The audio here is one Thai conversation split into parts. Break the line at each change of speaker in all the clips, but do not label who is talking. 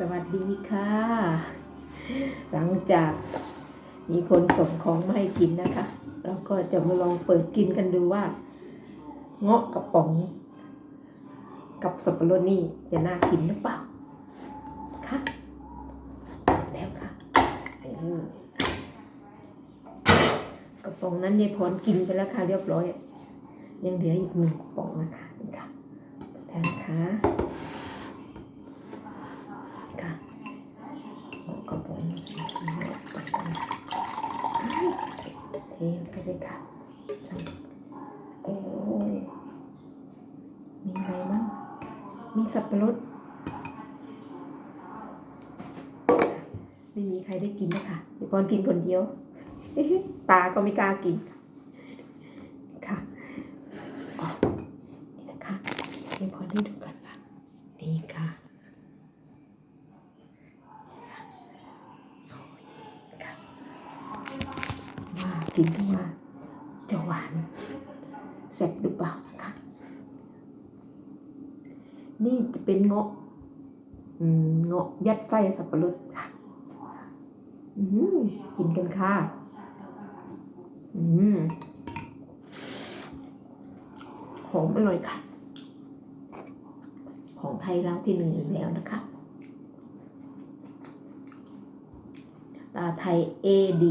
สวัสดีค่ะ หลังจากมีคนส่งของมาให้กินนะคะ เราก็จะมาลองเปิดกินกันดูว่า เงาะกระป๋อง กับสับปะรดนี่จะน่ากินหรือเปล่าค่ะแล้วค่ะกระป๋องนั้นยายพรกินไปแล้วค่ะเรียบร้อย ยังเหลืออีกหนึ่งกระป๋องนะคะนี่ค่ะแล้วนะคะค่ะเอากระป๋องนี้ เทไปเลยค่ะโอ้ยมีอะไรบ้างมีสับปะรด ไม่มีใครได้กินนะคะเดี๋ยวก่อนกินคนเดียว ตาก็ไม่กล้ากินค่ะนี่นะคะเดี๋ยวพอได้ดูกันค่ะ นี่ค่ะ ว่ากินว่าจะหวานแซ่บหรือเปล่านะคะ นี่จะเป็นเงาะเงาะยัดไส้สับปะรดค่ะอืมกินกันค่ะ อืมหอมอร่อยค่ะ ของไทยเราที่หนึ่งอีกแล้วนะคะ ตาไทย AD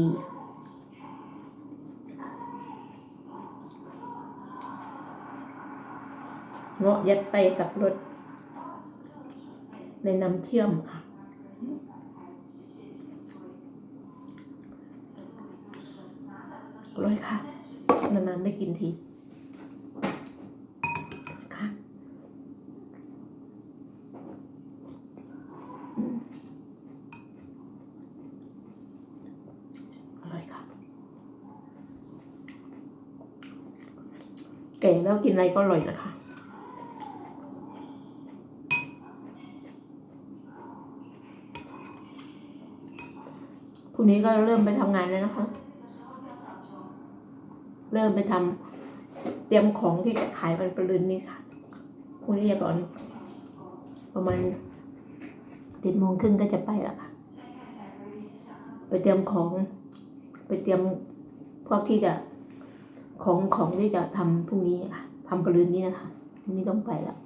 เงาะยัดไส้สับปะรดในน้ำเชื่อมค่ะ อร่อยค่ะ นานๆได้กินทีค่ะอืมอร่อยค่ะ แก่แล้วกินอะไรก็อร่อยนะคะ พรุ่งนี้ก็เริ่มไปทำงานแล้วนะคะ เริ่มไปทำเตรียมของที่จะขายวันประลืนนี้ค่ะพรุ่งนี้ก่อน ประมาณเจ็ดโมงครึ่งก็จะไปแล้วค่ะ ไปเตรียมของ ไปเตรียมพวกที่จะของของที่จะทำพรุ่งนี้ค่ะทำประลืนนี้นะคะพรุ่งนี้ต้องไปแล้ว